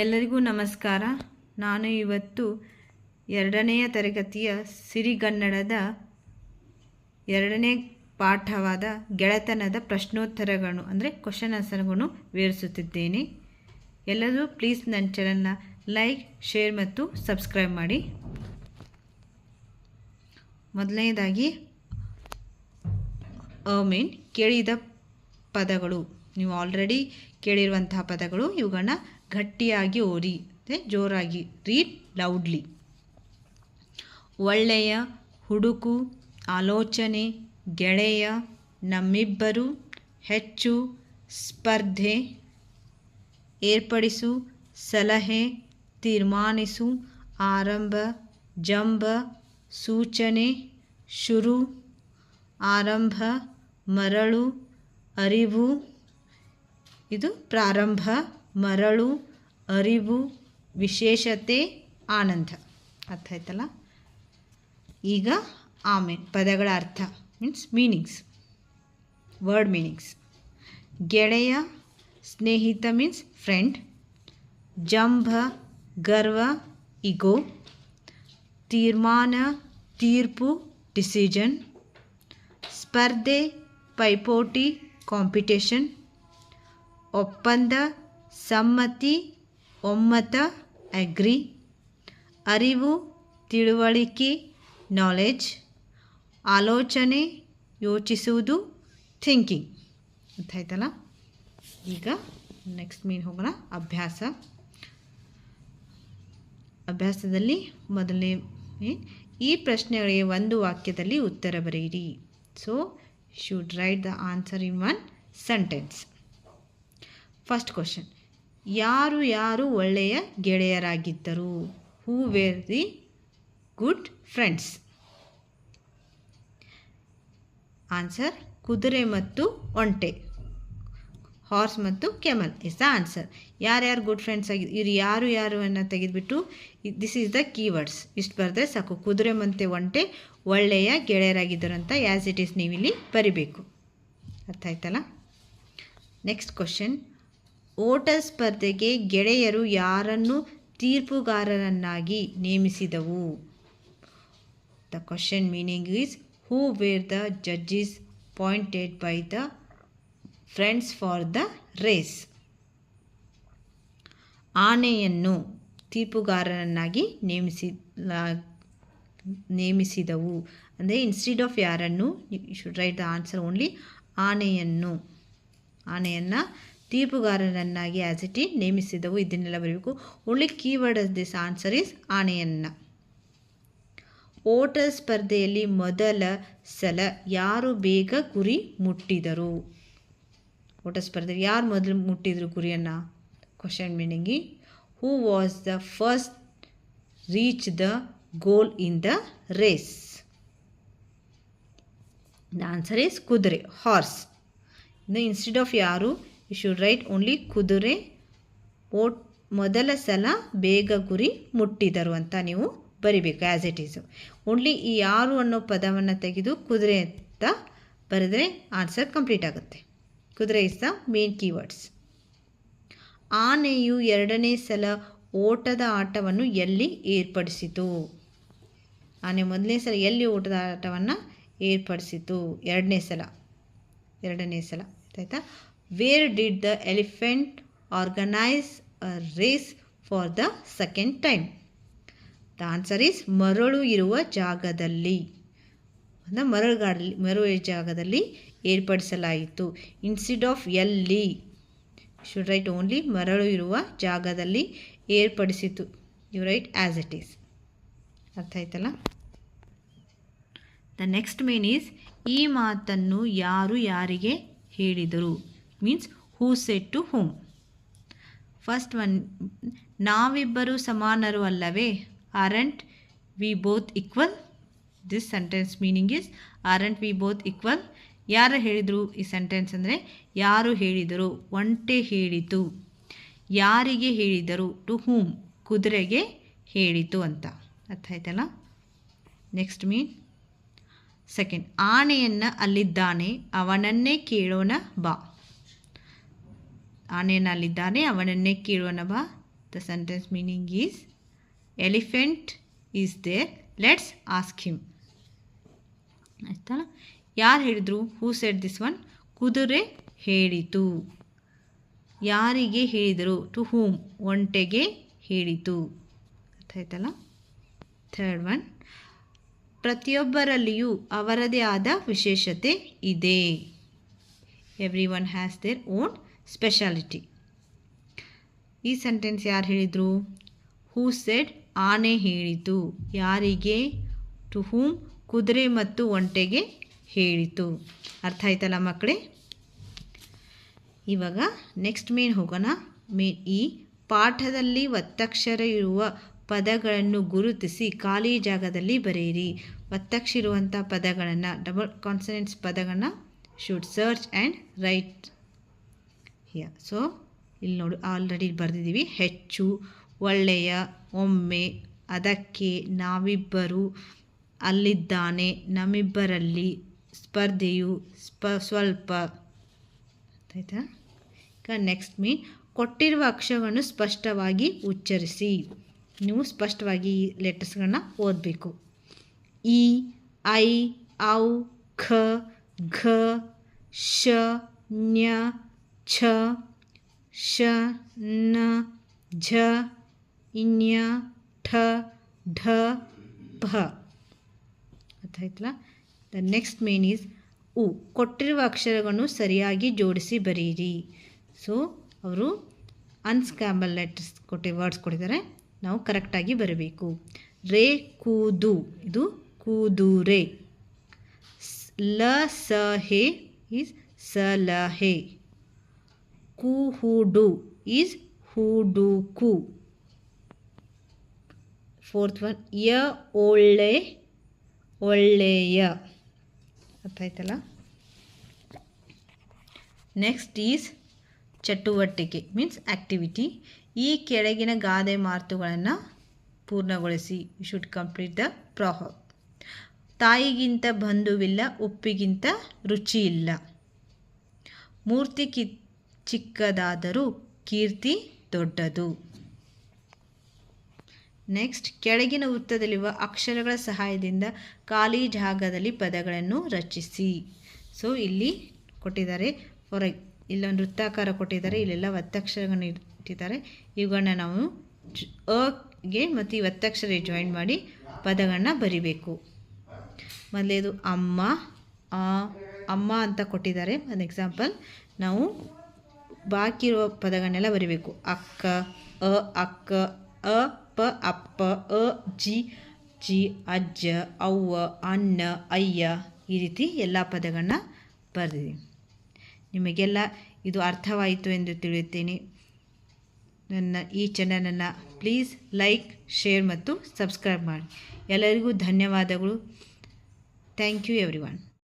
ಎಲ್ಲರಿಗೂ ನಮಸ್ಕಾರ. ನಾನು ಇವತ್ತು ಎರಡನೆಯ ತರಗತಿಯ ಸಿರಿಗನ್ನಡದ ಎರಡನೇ ಪಾಠವಾದ ಗೆಳೆತನದ ಪ್ರಶ್ನೋತ್ತರಗಳು ಅಂದರೆ ಕ್ವಶನ್ ಆನ್ಸರ್ಗಳನ್ನು ವಿವರಿಸುತ್ತಿದ್ದೇನೆ. ಎಲ್ಲರೂ ಪ್ಲೀಸ್ ನನ್ನ ಚಾನಲ್ನ ಲೈಕ್ ಶೇರ್ ಮತ್ತು ಸಬ್ಸ್ಕ್ರೈಬ್ ಮಾಡಿ. ಮೊದಲನೇದಾಗಿ ಮೀನ್ ಕೇಳಿದ ಪದಗಳು. ನೀವು ಆಲ್ರೆಡಿ ಕೇಳಿರುವಂತಹ ಪದಗಳು. ಇವುಗಳನ್ನ ಗಟ್ಟಿಯಾಗಿ ಓರಿ ಜೋರಾಗಿ, ರೀಡ್ ಲೌಡ್ಲಿ. ಒಳ್ಳೆಯ ಹುಡುಕು, ಆಲೋಚನೆ, ಗೆಳೆಯ, ನಮ್ಮಿಬ್ಬರು ಹೆಚ್ಚು ಸ್ಪರ್ಧೆ ಏರ್ಪಡಿಸು, ಸಲಹೆ ತೀರ್ಮಾನಿಸು, ಆರಂಭ, ಜಂಬ, ಸೂಚನೆ, ಶುರು, ಆರಂಭ, ಮರಳು, ಅರಿವು. ಇದು ಪ್ರಾರಂಭ. ಮರಳು, ಅರಿವು, ವಿಶೇಷತೆ, ಆನಂದ. ಅರ್ಥ ಆಯ್ತಲ್ಲ? ಈಗ ಆಮೇಲೆ ಪದಗಳ ಅರ್ಥ ಮೀನ್ಸ್ ಮೀನಿಂಗ್ಸ್ ವರ್ಡ್ ಮೀನಿಂಗ್ಸ್ ಗೆಳೆಯ, ಸ್ನೇಹಿತ ಮೀನ್ಸ್ ಫ್ರೆಂಡ್ ಜಂಭ, ಗರ್ವ ಇಗೋ ತೀರ್ಮಾನ, ತೀರ್ಪು ಡಿಸಿಷನ್ ಸ್ಪರ್ಧೆ, ಪೈಪೋಟಿ ಕಾಂಪಿಟೇಷನ್ ಒಪ್ಪಂದ ಸಮ್ಮತಿ, ಒಮ್ಮತ, ಅಗ್ರಿ, ಅರಿವು, ತಿಳುವಳಿಕೆ ನಾಲೆಜ್ ಆಲೋಚನೆ, ಯೋಚಿಸುವುದು ಥಿಂಕಿಂಗ್ ಅಂತ ಆಯ್ತಲ್ಲ ಈಗ ನೆಕ್ಸ್ಟ್ ಮೀನ್ ಹೋಗೋಣ. ಅಭ್ಯಾಸ. ಅಭ್ಯಾಸದಲ್ಲಿ ಮೊದಲನೇ ಈ ಪ್ರಶ್ನೆಗಳಿಗೆ ಒಂದು ವಾಕ್ಯದಲ್ಲಿ ಉತ್ತರ ಬರೆಯಿರಿ. So should write the answer in one sentence first question ಯಾರು ಯಾರು ಒಳ್ಳೆಯ ಗೆಳೆಯರಾಗಿದ್ದರು? Who were the good friends answer ಕುದುರೆ ಮತ್ತು ಒಂಟೆ. ಹಾರ್ಸ್ ಮತ್ತು ಕೆಮಲ್ ಇಸ್ ದ ಆನ್ಸರ್ ಯಾರ್ಯಾರು ಗುಡ್ ಫ್ರೆಂಡ್ಸ್ ಆಗಿ, ಇವ್ರು ಯಾರು ಯಾರು ಅನ್ನು ತೆಗೆದುಬಿಟ್ಟು ದಿಸ್ ಈಸ್ ದ ಕೀವರ್ಡ್ಸ್ ಇಷ್ಟು ಬರೆದ್ರೆ ಸಾಕು. ಕುದುರೆ ಮತ್ತು ಒಂಟೆ ಒಳ್ಳೆಯ ಗೆಳೆಯರಾಗಿದ್ದರು ಅಂತ ಆ್ಯಸ್ ಇಟ್ ಈಸ್ ನೀವಿಲ್ಲಿ ಬರಿಬೇಕು. ಅರ್ಥ ಆಯ್ತಲ್ಲ? ನೆಕ್ಸ್ಟ್ ಕ್ವಶನ್ ಓಟ ಸ್ಪರ್ಧೆಗೆ ಗೆಳೆಯರು ಯಾರನ್ನು ತೀರ್ಪುಗಾರರನ್ನಾಗಿ ನೇಮಿಸಿದವು? The question meaning is who were the judges pointed by the friends for the race ಆನೆಯನ್ನು ತೀರ್ಪುಗಾರರನ್ನಾಗಿ ನೇಮಿಸಿ ನೇಮಿಸಿದವು. ಅಂದರೆ ಇನ್ಸ್ಟಿಡ್ ಆಫ್ ಯಾರನ್ನು you should write the answer only ಆನೆಯನ್ನು ಆನೆಯನ್ನು ತೀರ್ಪುಗಾರರನ್ನಾಗಿ ಆಸ್ ಇಟ್ ಇನ್ ನೇಮಿಸಿದವು. ಇದನ್ನೆಲ್ಲ ಬರೀಬೇಕು only keyword as this answer is ಆನೆಯನ್ನು. ಓಟ ಸ್ಪರ್ಧೆಯಲ್ಲಿ ಮೊದಲ ಸಲ ಯಾರು ಬೇಗ ಗುರಿ ಮುಟ್ಟಿದರು? ಓಟ ಸ್ಪರ್ಧೆ ಯಾರು ಮೊದಲು ಮುಟ್ಟಿದರು ಗುರಿಯನ್ನು? Question ಮೀನಿಂಗಿ who was the first reach the goal in the race the answer is ಕುದುರೆ ಹಾರ್ಸ್ ಇನ್ನು ಇನ್ಸ್ಟೆಡ್ ಆಫ್ ಯಾರು ಯು ಶುಡ್ ರೈಟ್ ಓನ್ಲಿ ಕುದುರೆ, ಓಟ್, ಮೊದಲ ಸಲ ಬೇಗ ಗುರಿ ಮುಟ್ಟಿದರು ಅಂತ ನೀವು ಬರಿಬೇಕು ಆ್ಯಸ್ ಇಟ್ ಈಸ್ ಓನ್ಲಿ ಈ ಯಾರು ಅನ್ನೋ ಪದವನ್ನು ತೆಗೆದು ಕುದುರೆ ಅಂತ ಬರೆದರೆ ಆನ್ಸರ್ ಕಂಪ್ಲೀಟ್ ಆಗುತ್ತೆ. ಕುದುರೆ ಇಸ್ ದ ಮೇನ್ ಕೀವರ್ಡ್ಸ್ ಆನೆಯು ಎರಡನೇ ಸಲ ಓಟದ ಆಟವನ್ನು ಎಲ್ಲಿ ಏರ್ಪಡಿಸಿತು? ಆನೆ ಮೊದಲನೇ ಸಲ ಎಲ್ಲಿ ಓಟದ ಆಟವನ್ನು ಏರ್ಪಡಿಸಿತು? ಎರಡನೇ ಸಲ. ಎರಡನೇ ಸಲ. ಆಯಿತಾ? Where did the elephant organise a race for the second time the answer is ಮರಳು ಇರುವ ಜಾಗದಲ್ಲಿ. ಮರಳುಗಾಡಲಿ ಮರಳು ಜಾಗದಲ್ಲಿ ಏರ್ಪಡಿಸಲಾಯಿತು. ಇನ್ಸ್ಟಿಡ್ ಆಫ್ ಎಲ್ಲಿ ಶುಡ್ ರೈಟ್ ಓನ್ಲಿ ಮರಳು ಇರುವ ಜಾಗದಲ್ಲಿ ಏರ್ಪಡಿಸಿತು. You write as it is ಅರ್ಥ ಆಯ್ತಲ್ಲ? ದ ನೆಕ್ಸ್ಟ್ ಮೇನ್ ಈಸ್ ಈ ಮಾತನ್ನು ಯಾರು ಯಾರಿಗೆ ಹೇಳಿದರು? Means who said to whom first one ನಾವಿಬ್ಬರು ಸಮಾನರು ಅಲ್ಲವೇ? Aren't we both equal this sentence meaning is aren't we both equal ಯಾರು ಹೇಳಿದರು ಈ ಸೆಂಟೆನ್ಸ್ ಅಂದರೆ, ಯಾರು ಹೇಳಿದರು? ಒಂಟೆ ಹೇಳಿತು. ಯಾರಿಗೆ ಹೇಳಿದರು? ಟು ಹೂಮ್ ಕುದುರೆಗೆ ಹೇಳಿತು ಅಂತ. ಅರ್ಥ ಆಯ್ತಲ್ಲ? ನೆಕ್ಸ್ಟ್ ಮೀನ್ ಸೆಕೆಂಡ್ ಆನೆಯನ್ನು ಅಲ್ಲಿದ್ದಾನೆ, ಅವನನ್ನೇ ಕೇಳೋಣ ಬಾ. ಆನೆಯನ್ನು ಅಲ್ಲಿದ್ದಾನೆ ಅವನನ್ನೇ ಕೇಳೋಣ the sentence meaning is elephant is there let's ask him ಆಯ್ತಾ? ಯಾರು ಹೇಳಿದರು? ಹೂ ಸೆಟ್ ದಿಸ್ ಒನ್ ಕುದುರೆ ಹೇಳಿತು. ಯಾರಿಗೆ ಹೇಳಿದರು? ಟು ಹೂಮ್ ಒಂಟೆಗೆ ಹೇಳಿತು. ಅರ್ಥ ಆಯ್ತಲ್ಲ? ಥರ್ಡ್ ಒನ್ ಪ್ರತಿಯೊಬ್ಬರಲ್ಲಿಯೂ ಅವರದೇ ಆದ ವಿಶೇಷತೆ ಇದೆ. Every one has their own speciality ಈ ಸೆಂಟೆನ್ಸ್ ಯಾರು ಹೇಳಿದರು? ಹೂ ಸೆಡ್ ಆನೆ ಹೇಳಿತು? ಯಾರಿಗೆ? ಟು ಹೂಮ್ ಕುದುರೆ ಮತ್ತು ಒಂಟೆಗೆ ಹೇಳಿತು. ಅರ್ಥ ಆಯ್ತಲ್ಲ ಮಕ್ಕಳೇ? ಇವಾಗ ನೆಕ್ಸ್ಟ್ ಮೇನ್ ಹೋಗೋಣ. ಮೇನ್ ಈ ಪಾಠದಲ್ಲಿ ಒತ್ತಕ್ಷರ ಇರುವ ಪದಗಳನ್ನು ಗುರುತಿಸಿ ಖಾಲಿ ಜಾಗದಲ್ಲಿ ಬರೆಯಿರಿ. ಒತ್ತಕ್ಷರ ಇರುವಂಥ ಪದಗಳನ್ನು ಡಬಲ್ ಕಾನ್ಸನೆಂಟ್ಸ್ ಪದಗಳನ್ನು should search and write here so ಇಲ್ಲಿ ನೋಡಿ ಆಲ್ರೆಡಿ ಬರೆದಿದ್ದೀವಿ. ಹೆಚ್ಚು, ಒಳ್ಳೆಯ, ಒಮ್ಮೆ, ಅದಕ್ಕೆ ನಾವಿಬ್ಬರು ಅಲ್ಲಿದ್ದಾನೆ, ನಮ್ಮಿಬ್ಬರಲ್ಲಿ ಸ್ಪರ್ಧೆಯು ಸ್ಪ, ಸ್ವಲ್ಪ, ಆಯಿತಾ? ಈಗ ನೆಕ್ಸ್ಟ್ ಮೀ ಕೊಟ್ಟಿರುವ ಅಕ್ಷರಗಳನ್ನು ಸ್ಪಷ್ಟವಾಗಿ ಉಚ್ಚರಿಸಿ. ನೀವು ಸ್ಪಷ್ಟವಾಗಿ ಈ ಲೆಟರ್ಸ್ಗಳನ್ನ ಓದಬೇಕು. ಇ ಐ, ಔ, ಖ, ಘ ಶ ನ್ಯ ಛ ಶ ನ, ಝ ಇನ್ಯ ಠ, ಢ ಭ ಗೊತ್ತಾಯ್ತಲ್ಲ ದ ನೆಕ್ಸ್ಟ್ ಮೇನ್ ಈಸ್ ಉ. ಕೊಟ್ಟಿರುವ ಅಕ್ಷರಗಳನ್ನು ಸರಿಯಾಗಿ ಜೋಡಿಸಿ ಬರೀರಿ ಸೊ ಅವರು ಅನ್ಸ್ಕ್ಯಾಂಬಲ್ ಲೆಟರ್ಸ್ ಕೊಟ್ಟಿ ವರ್ಡ್ಸ್ ಕೊಟ್ಟಿದ್ದಾರೆ. ನಾವು ಕರೆಕ್ಟಾಗಿ ಬರಬೇಕು. ರೇ, ಕೂದು. ಇದು ಕೂದು ರೇ ಲ, ಸ, ಹೇ ಈಸ್ ಸ, ಲ, ಹೆ. ಕೂಹುಡು ಈಸ್ ಹೂಡುಕು. ಫೋರ್ತ್ ಒನ್ ಯ, ಒಳ್ಳೆ, ಒಳ್ಳೆಯ. ಗೊತ್ತಾಯ್ತಲ್ಲ ನೆಕ್ಸ್ಟ್ ಈಸ್ ಚಟುವಟಿಕೆ ಮೀನ್ಸ್ ಆ್ಯಕ್ಟಿವಿಟಿ ಈ ಕೆಳಗಿನ ಗಾದೆ ಮಾತುಗಳನ್ನು ಪೂರ್ಣಗೊಳಿಸಿ. You should complete the proverb ತಾಯಿಗಿಂತ ಬಂಧುವಿಲ್ಲ, ಉಪ್ಪಿಗಿಂತ ರುಚಿ ಇಲ್ಲ ಮೂರ್ತಿ ಕಿ ಚಿಕ್ಕದಾದರೂ ಕೀರ್ತಿ ದೊಡ್ಡದು. ನೆಕ್ಸ್ಟ್, ಕೆಳಗಿನ ವೃತ್ತದಲ್ಲಿರುವ ಅಕ್ಷರಗಳ ಸಹಾಯದಿಂದ ಖಾಲಿ ಜಾಗದಲ್ಲಿ ಪದಗಳನ್ನು ರಚಿಸಿ. ಸೊ ಇಲ್ಲಿ ಕೊಟ್ಟಿದ್ದಾರೆ ಫಾರ್. ಇಲ್ಲೊಂದು ವೃತ್ತಾಕಾರ ಕೊಟ್ಟಿದ್ದಾರೆ, ಇಲ್ಲೆಲ್ಲ ಒತ್ತಕ್ಷರಗಳನ್ನು ಇಟ್ಟಿದ್ದಾರೆ. ಇವುಗಳನ್ನ ನಾವು ಅಗೆ ಮತ್ತು ಈ ಒತ್ತಕ್ಷರ ಜಾಯಿನ್ ಮಾಡಿ ಪದಗಳನ್ನ ಬರಿಬೇಕು. ಮೊದಲೇದು ಅಮ್ಮ ಅಮ್ಮ ಅಂತ ಕೊಟ್ಟಿದ್ದಾರೆ. ಒಂದು ಎಕ್ಸಾಂಪಲ್ ನಾವು ಬಾಕಿ ಇರುವ ಪದಗಳನ್ನೆಲ್ಲ ಬರಿಬೇಕು. ಅಕ್ಕ, ಅ ಅಕ್ಕ, ಅ, ಪ, ಅಪ್ಪ, ಅ, ಜಿ ಜಿ, ಅಜ್ಜ, ಅವ್ವ, ಅಣ್ಣ, ಅಯ್ಯ ಈ ರೀತಿ ಎಲ್ಲ ಪದಗಳನ್ನ ಬರೆದಿದ್ದೀನಿ. ನಿಮಗೆಲ್ಲ ಇದು ಅರ್ಥವಾಯಿತು ಎಂದು ತಿಳಿಯುತ್ತೇನೆ. ನನ್ನ ಈ ಚಾನಲನ್ನು ಪ್ಲೀಸ್ ಲೈಕ್, ಶೇರ್ ಮತ್ತು ಸಬ್ಸ್ಕ್ರೈಬ್ ಮಾಡಿ. ಎಲ್ಲರಿಗೂ ಧನ್ಯವಾದಗಳು. Thank you every